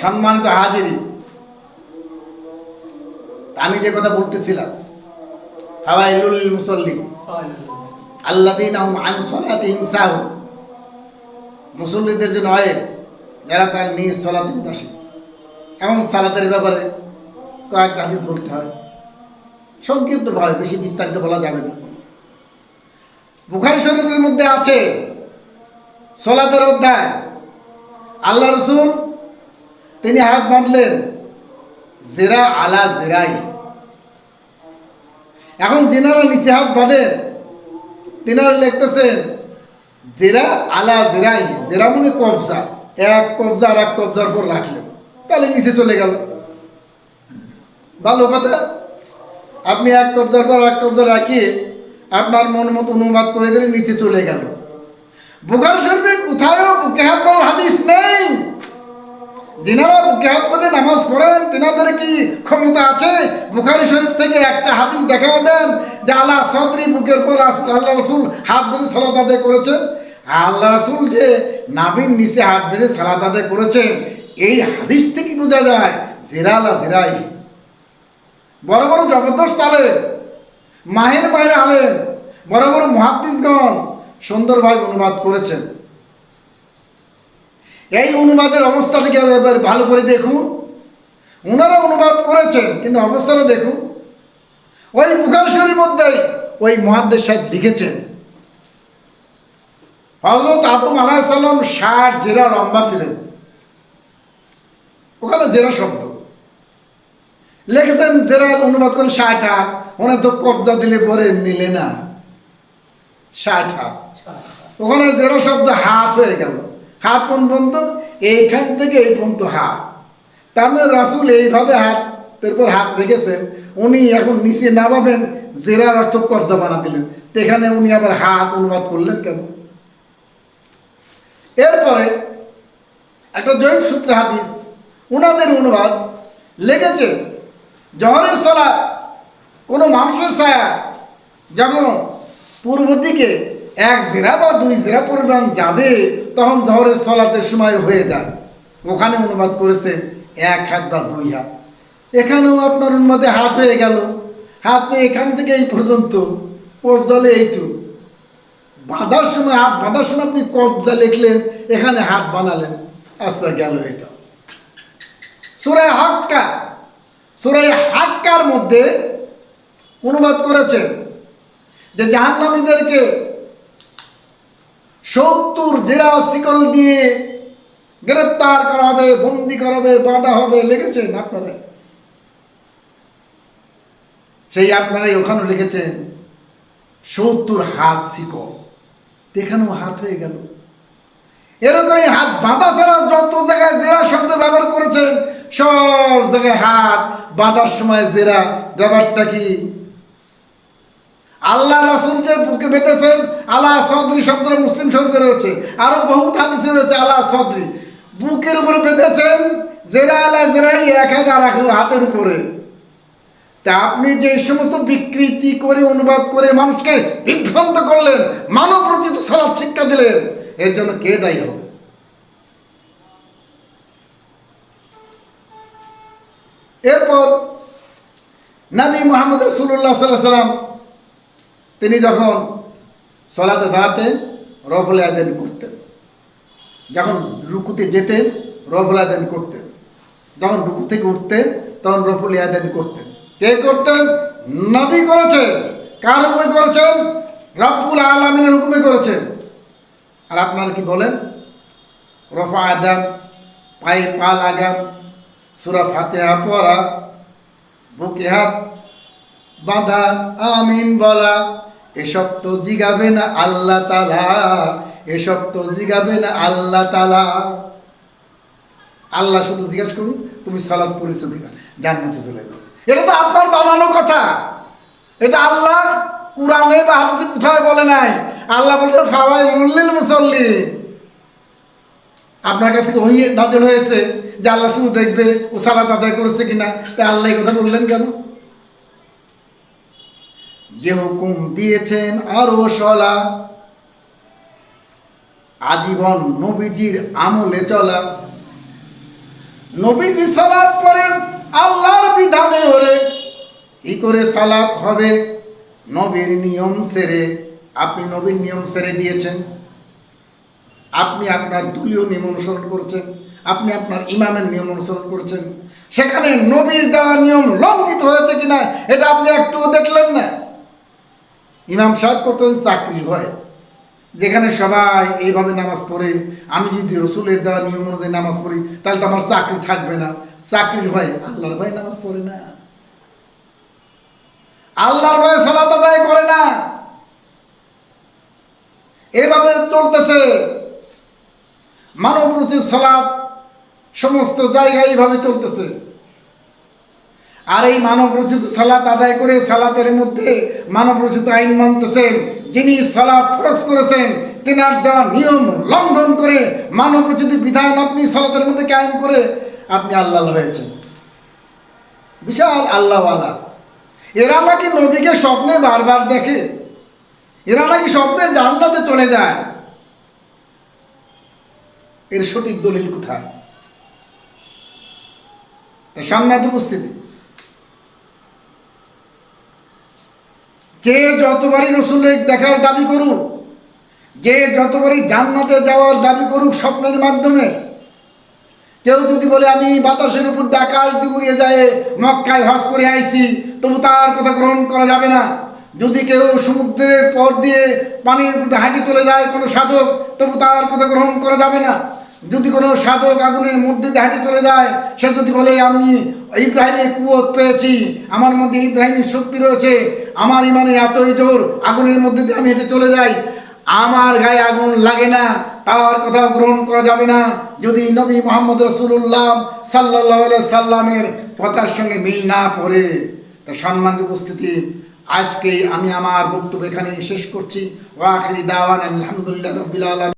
সম্মানিত হাজিরি। আমি যে কথা বলতেছিলাম হাওয়াইলুল মুসল্লি। আল্লাদিন আন সলাতিহিম সাহু মুসল্লিদের জন্য হয়, যারা তার নিজ সলাতে উদাসীন। এমন সালাতের ব্যাপারে কয়েকটা হাদিস বলতে হয়। সংক্ষিপ্ত ভাবে বেশি বিস্তারিত বলা যাবে না। বুখারি শরীফের মধ্যে আছে, সলাতের অধ্যায়, আল্লাহ রসুল তিনি হাত বাঁধলেন, জেরা আলা জেরাই। এখন যেনারা নিচে হাত বাঁধেন, তেনারা লিখতেছেন, জেরা আলা জেরাই, জেরা মানে কবজা। এক কবজা আর এক কবজার পর রাখলেন। তাহলে নিচে চলে গেল। ভালো কথা। আপনি এক কবজার পর এক কবজা রাখিয়ে আপনার মন মতো অনুবাদ করে দিলে নিচে চলে গেল। বুখার শরীফে কোথাও বুকে হাত হাদিস নেই। যিনারা বুকে হাত পরে নামাজ পড়েন, তিনাদের কি ক্ষমতা আছে? বুখারি শরীফ থেকে একটা হাদিস দেখা দেন যে আল্লাহ সদরি বুকের পর আল্লাহ রসুল হাত বেঁধে সালাদ আদায় করেছেন। আল্লাহ রসুল যে নাবিন নিচে হাত বেঁধে সালাদ আদায় করেছেন, এই হাদিস থেকে বোঝা যায়, জিরালা জিরাই। বড় বড় জবরদস্ত আলেন মাহের মাহের আলেন বড় বড় মহাদ্দিসগণ সুন্দরভাবে অনুবাদ করেছেন। এই অনুবাদের অবস্থাটাকে এবার ভালো করে দেখুন। ওনারা অনুবাদ করেছেন কিন্তু অবস্থাটা দেখুন। ওই বুখার শরীর মধ্যেই ওই মহাদ্দেশ সাহেব লিখেছেন হজরত আদম আলাহিসাল্লাম ষাট জেরা লম্বা ছিলেন। ওখানে জেরা শব্দ। লিখেছেন জেরার অনুবাদ করেন ষাট হাত। ওনার তো কবজা দিলে পরে নিলে না। ষাট হাত। ওখানে জেরা শব্দ হাত হয়ে গেল। হাত কোন পর্যন্ত এইখান থেকে এই পর্যন্ত হাত। তার মানে রাসুল এইভাবে হাত এরপর হাত রেখেছেন। উনি এখন নিচে নামাবেন, জেরার অর্থ কবজা দিলেন। এখানে উনি আবার হাত অনুবাদ করলেন কেন? এরপরে একটা জৈব সূত্রে হাদিস, উনাদের অনুবাদ লেগেছে, জহরের সলা কোনো মানুষের ছায়া যেমন পূর্ব দিকে এক জেরা বা দুই জেরা পরিমাণ যাবে, তখন জহরের সলাতের সময় হয়ে যায়। ওখানে অনুবাদ করেছে এক হাত বা দুই হাত। এখানেও আপনার অনুবাদে হাত হয়ে গেল। হাত এখান থেকে এই পর্যন্ত। কবজালে এইটু। বাঁধার সময় হাত বাঁধার সময় আপনি কবজা লিখলেন, এখানে হাত বানালেন। আচ্ছা গেল এটা। সুরায় হাক্কা। সুরায় হাক্কার মধ্যে অনুবাদ করেছে যে জাহান্নামীদেরকে সত্তর জেরা শিকল দিয়ে গ্রেপ্তার করা হবে, বন্দি করা হবে, বাঁধা হবে, লিখেছেন আপনারা। সেই আপনারাই ওখানে লিখেছেন, সত্তর হাত শিকল। এখানেও হাত হয়ে গেল। এরকমই হাত বাঁধা ছাড়া যত জায়গায় জেরা শব্দ ব্যবহার করেছেন, সব জায়গায় হাত বাঁধার সময় জেরা, ব্যাপারটা কি? আল্লাহ রাসুল যে বুকে বেঁধেছেন, আল্লাহ সদরি শব্দ মুসলিম শরীফে রয়েছে। আরও বহু হাদিসে রয়েছে, আল্লাহ সদরি। বুকের উপরে বেঁধেছেন, জেরা আলা জেরাই এক হাজার হাতের উপরে। তা আপনি যে সমস্ত বিকৃতি করে, অনুবাদ করে মানুষকে বিভ্রান্ত করলেন মানব রচিত সালাদ শিক্ষা দিলেন, এর জন্য কে দায়ী হবে? এরপর নবী মোহাম্মদ রসুল্লাহ সাল্লাহ সাল্লাম তিনি যখন সলাতে দাঁড়াতেন, রফল আদেন করতেন। যখন রুকুতে যেতেন, রফল আদেন করতেন। যখন রুকু থেকে উঠতেন, তখন রফুল আদেন করতেন। কে করতেন? নবী করেছেন। কার হুকুমে করেছেন? রব্বুল আলমিনের হুকুমে করেছেন। আর আপনারা কি বলেন? রফা আদান, পায়ে পা লাগান সুরা ফাতেহা পড়া, বুকে হাত বাঁধা, আমিন বলা এসব তো জিগাবে না আল্লাহ তালা এসব তো জিগাবে না আল্লাহ তালা আল্লাহ শুধু জিজ্ঞাসা করুন, তুমি সালাদ পড়েছো কিনা? জান্নাতে চলে এটা তো আপনার বানানো কথা। এটা আল্লাহ কোরআনে বা হাদিসে কোথায় বলে নাই। আল্লাহ বলতে খাওয়াই উল্লিল মুসল্লি আপনার কাছে ওই নাজল হয়েছে যে আল্লাহ শুধু দেখবে ও সালাদ আদায় করেছে কিনা? তাই আল্লাহ কথা বললেন কেন? যে হুকুম দিয়েছেন আরও সলা। আজীবন নবীজির আমলে চলা। নবীজি সালাত পরে আল্লাহর বিধানে ওরে। কি করে সালাত হবে? নবীর নিয়ম সেরে। আপনি নবীর নিয়ম সেরে দিয়েছেন। আপনি আপনার দলীয় নিয়ম অনুসরণ করছেন। আপনি আপনার ইমামের নিয়ম অনুসরণ করছেন। সেখানে নবীর দেওয়া নিয়ম লঙ্ঘিত হয়েছে কিনা, এটা আপনি একটুও দেখলেন না। ইমাম সাহেব করতেন চাকরি হয়। যেখানে সবাই এইভাবে নামাজ পড়ে, আমি যদি রসুলের দেওয়া নিয়ম অনুযায়ী নামাজ পড়ি, তাহলে তো আমার চাকরি থাকবে না। চাকরির ভয় আল্লাহর ভয় নামাজ পড়ে না। আল্লাহর ভয়ে সালাত আদায় করে না। এভাবে চলতেছে। মানব রুচির সালাত সমস্ত জায়গায় এইভাবে চলতেছে। আর এই মানব রচিত সালাত আদায় করে সালাতের মধ্যে মানব রচিত আইন মানতেছেন, যিনি সালাত ফরজ করেছেন, তেনার দেওয়া নিয়ম লঙ্ঘন করে মানব রচিত বিধান আপনি সালাতের মধ্যে কায়েম করে আপনি আল্লাহ হয়েছেন। বিশাল আল্লাহওয়ালা। এরা নাকি নবীকে স্বপ্নে বারবার দেখে। এরা নাকি স্বপ্নে জান্নাতে চলে যায়। এর সঠিক দলিল কোথায়? সাংবাদ উপস্থিতি। যে যতবারই রসুলের দেখার দাবি করুক, যে যতবারই জান্নাতে যাওয়ার দাবি করুক স্বপ্নের মাধ্যমে, কেউ যদি বলে, আমি বাতাসের উপর ডাকাশ দিয়ে যায়, মক্কায় হজ করে আইছি, তবু তার কথা গ্রহণ করা যাবে না। যদি কেউ সমুদ্রের পর দিয়ে পানির হাঁটি চলে যায় কোনো সাধক, তবু তার কথা গ্রহণ করা যাবে না। যদি কোনো সাধক আগুনের মধ্যে হাঁটি চলে যায়, সে যদি বলে, আমি ইব্রাহিমের কুয়ত পেয়েছি, আমার মধ্যে ইব্রাহিমের শক্তি রয়েছে, আমার ইমানের এতই জোর, আগুনের মধ্যে দিয়ে আমি হেঁটে চলে যাই, আমার গায়ে আগুন লাগে না তার কথা গ্রহণ করা যাবে না। যদি নবী মোহাম্মদ রসুল্লাহ সাল্লাহ সাল্লামের কথার সঙ্গে মিল না পড়ে, তা সম্মান উপস্থিতি আজকে আমি আমার বক্তব্য এখানে শেষ করছি। ওয়াখিরি দাওয়ান আলহামদুলিল্লাহ রবিল